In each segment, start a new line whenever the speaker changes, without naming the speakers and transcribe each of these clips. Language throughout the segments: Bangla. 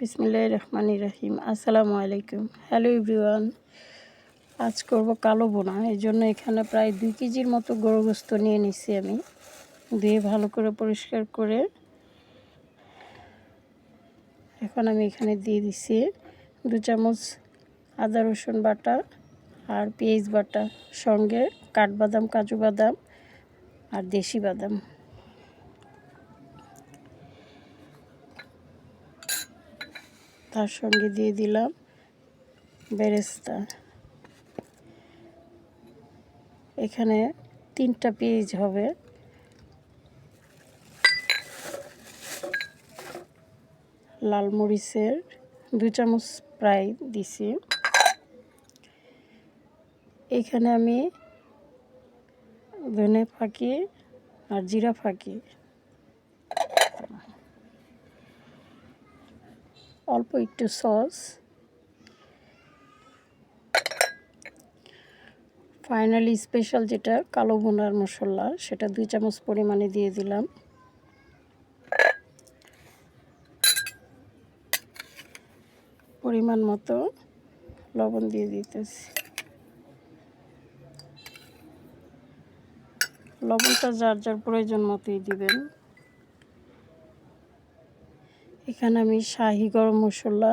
বিসমিল্লাহ রহমান রহিম। আসসালামু আলাইকুম। হ্যালো এভরিওয়ান আজ করব কালো বোনা। এই জন্য এখানে প্রায় দুই কেজির মতো গরু গোস্ত নিয়ে নিচ্ছি আমি। ধুয়ে ভালো করে পরিষ্কার করে এখন আমি এখানে দিয়ে দিচ্ছি দু চামচ আদা, রসুন বাটা আর পেঁয়াজ বাটা, সঙ্গে কাঠবাদাম, কাজু বাদাম আর দেশি বাদাম। তার সঙ্গে দিয়ে দিলাম বেরেস্তা। এখানে তিনটা পেঁয়াজ হবে। লাল মরিচের দু চামচ প্রায় দিছি। এখানে আমি ধনে ফাঁকি আর জিরা ফাঁকি অল্প একটু সস। ফাইনালি স্পেশাল যেটা কালো বোনার মশলা, সেটা দুই চামচ পরিমাণে দিয়ে দিলাম। পরিমাণ মতো লবণ দিয়ে দিতেছি। লবণটা যার যার প্রয়োজন মতোই দিবেন। এখানে আমি শাহি গরম মশলা,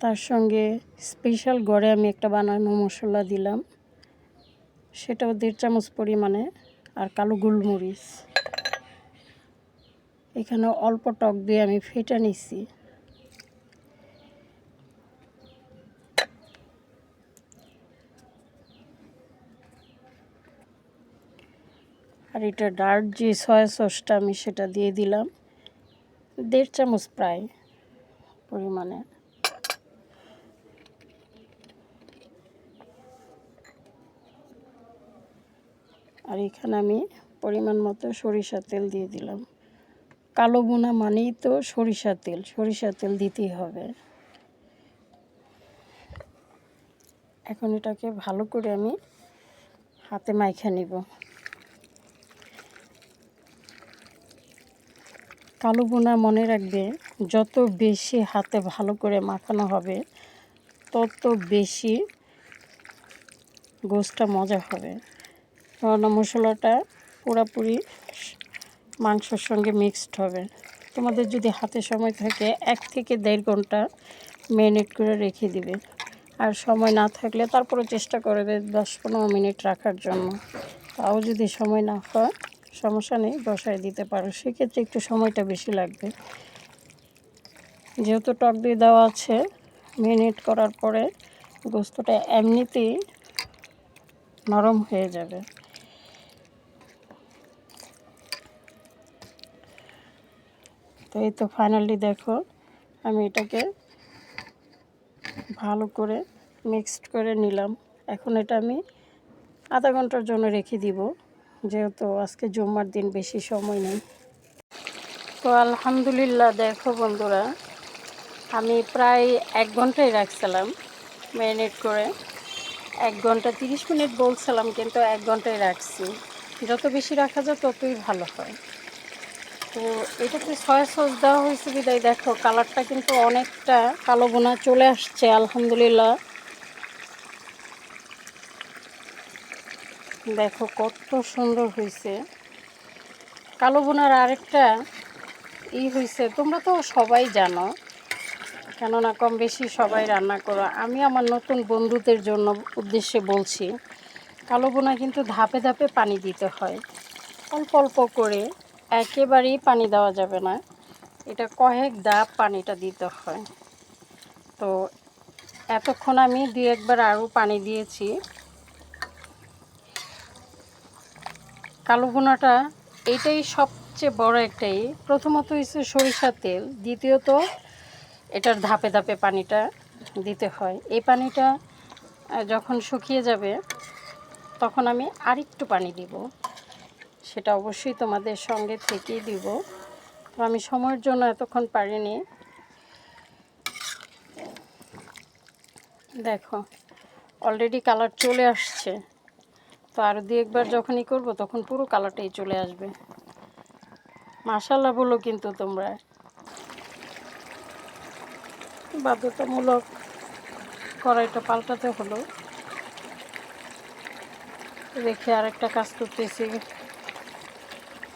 তার সঙ্গে স্পেশাল গড়ে আমি একটা বানানো মশলা দিলাম। সেটাও দেড় চামচ পরিমাণে, আর কালো গোলমরিচ। এখানে অল্প টক দিয়ে আমি ফেটে নিছি। আর এটা ডার্ক যে সয়া সসটা আমি সেটা দিয়ে দিলাম। দেড় চামচ প্রায় পরিমাণে। আর এখানে আমি পরিমাণ মতো সরিষার তেল দিয়ে দিলাম। কালো বোনা মানেই তো সরিষার তেল সরিষার তেল দিতেই হবে। এখন এটাকে ভালো করে আমি হাতে মাইখা নিব। কালো বোনা মনে রাখবে, যত বেশি হাতে ভালো করে মাখানো হবে, তত বেশি গোসটা মজা হবে। রান্না মশলাটা পুরাপুরি মাংসর সঙ্গে মিক্সড হবে। তোমাদের যদি হাতে সময় থাকে, এক থেকে দেড় ঘণ্টা ম্যারিনেট করে রেখে দিবে। আর সময় না থাকলে তারপরে চেষ্টা করবে দশ পনেরো মিনিট রাখার জন্য। তাও যদি সময় না হয় সমস্যা নেই, বসায় দিতে পারো। সেক্ষেত্রে একটু সময়টা বেশি লাগবে। যেহেতু টক দিয়ে দেওয়া আছে মিনিট করার পরে গোস্তটা এমনিতেই নরম হয়ে যাবে। তো এই তো ফাইনালি দেখো, আমি এটাকে ভালো করে মিক্সড করে নিলাম। এখন এটা আমি আধা ঘণ্টার জন্য রেখে দিব। যেহেতু আজকে জুম্মার দিন, বেশি সময় নেই। তো আলহামদুলিল্লাহ, দেখো বন্ধুরা, আমি প্রায় এক ঘন্টাই রাখছিলাম ম্যারিনেট করে। এক ঘণ্টা তিরিশ মিনিট বলছিলাম, কিন্তু এক ঘন্টায় রাখছি। যত বেশি রাখা যায়, ততই ভালো হয়। তো এটাতে সয়া সস দেওয়া হয়েছে বিদায়। দেখো, কালারটা কিন্তু অনেকটা কালো বোনা চলে আসছে, আলহামদুলিল্লাহ। দেখো, কত সুন্দর হয়েছে কালো বোনার আরেকটা ই হয়েছে তোমরা তো সবাই জানো, কেননা কম বেশি সবাই রান্না করো। আমি আমার নতুন বন্ধুদের জন্য উদ্দেশ্যে বলছি, কালো বোনা কিন্তু ধাপে ধাপে পানি দিতে হয়। অল্প অল্প করে, একেবারেই পানি দেওয়া যাবে না। এটা কয়েক ধাপ পানিটা দিতে হয়। তো এতক্ষণ আমি দু একবার আরও পানি দিয়েছি। কালো বোনাটা এটাই সবচেয়ে বড় একটাই। প্রথমত হচ্ছে সরিষার তেল, দ্বিতীয়ত এটার ধাপে ধাপে পানিটা দিতে হয়। এই পানিটা যখন শুকিয়ে যাবে, তখন আমি আরেকটু পানি দিব। সেটা অবশ্যই তোমাদের সঙ্গে থেকেই দিব। তো আমি সময়ের জন্য এতক্ষণ পারিনি। দেখো অলরেডি কালার চলে আসছে। তো আরও দু একবার যখনই করব, তখন পুরো কালারটাই চলে আসবে। মাসাল্লাহ বলো কিন্তু তোমরা। বাধ্যতামূলক কড়াইটা পাল্টাতে হলো। রেখে আর একটা কাজ করতেছি।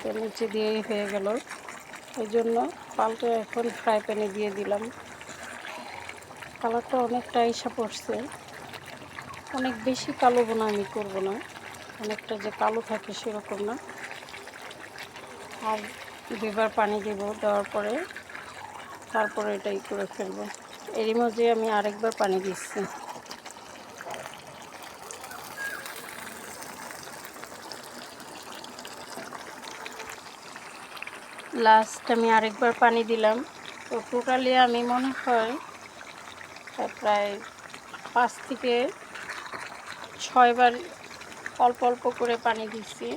তো নিচে দিয়েই হয়ে গেল। এই জন্য পাল্টে এখন ফ্রাই প্যানে দিয়ে দিলাম। কালারটা অনেকটা ইসা পড়ছে। অনেক বেশি কালো বোনা আমি করব না। অনেকটা যে কালো থাকে সেরকম না। আর দুবার পানি দেব দেওয়ার পরে তারপরে এটাই করে ফেলব। এরই মধ্যে আমি আরেকবার পানি দিচ্ছি। লাস্ট আমি আরেকবার পানি দিলাম। তো টোটালি আমি মনে হয় প্রায় পাঁচ থেকে ছয়বার অল্প অল্প করে পানি দিচ্ছি।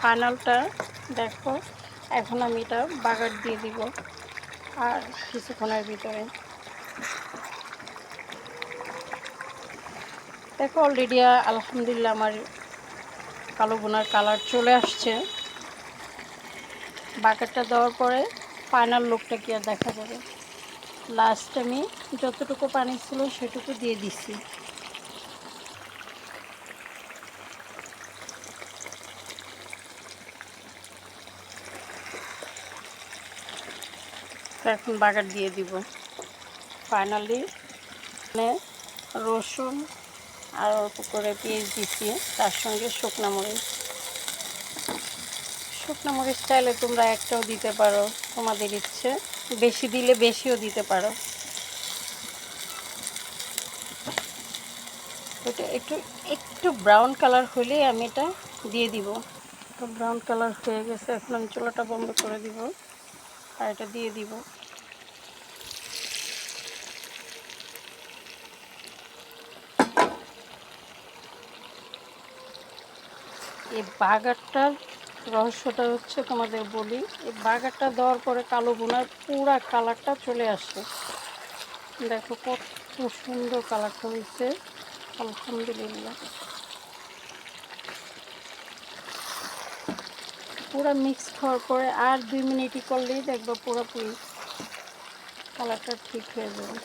ফাইনালটা দেখো, এখন আমি এটা বাগার দিয়ে দিব আর কিছুক্ষণের ভিতরে। দেখো অলরেডি আলহামদুলিল্লাহ আমার কালো বোনার কালার চলে আসছে। বাকেটটা দেওয়ার পরে ফাইনাল লুকটা কি আর দেখা যাবে। লাস্ট আমি যতটুকু পানি ছিল সেটুকু দিয়ে দিছি এখন বাগার দিয়ে দিব। ফাইনালি মানে রসুন আর অল্প করে পেঁয়াজ দিচ্ছি তার সঙ্গে শুকনো মরিচ। শুকনো মরিচ চাইলে তোমরা একটাও দিতে পারো, তোমাদের ইচ্ছে। বেশি দিলে বেশিও দিতে পারো। এটা একটু একটু ব্রাউন কালার হলেই আমি এটা দিয়ে দিব। তো ব্রাউন কালার হয়ে গেছে, এখন আমি চুলাটা বন্ধ করে দিব। আর এটা দিয়ে দিব। এই বাগারটার রহস্যটা হচ্ছে তোমাদের বলি, এই বাগারটা দেওয়ার পরে কালো বোনার পুরা কালারটা চলে আসে। দেখো কত সুন্দর কালারটা হয়েছে। আলহামদুলিল্লাহ। পুরো মিক্সড হওয়ার পরে আর দুই মিনিটই করলেই দেখব পুরোপুরি কালারটা ঠিক হয়ে যাবে।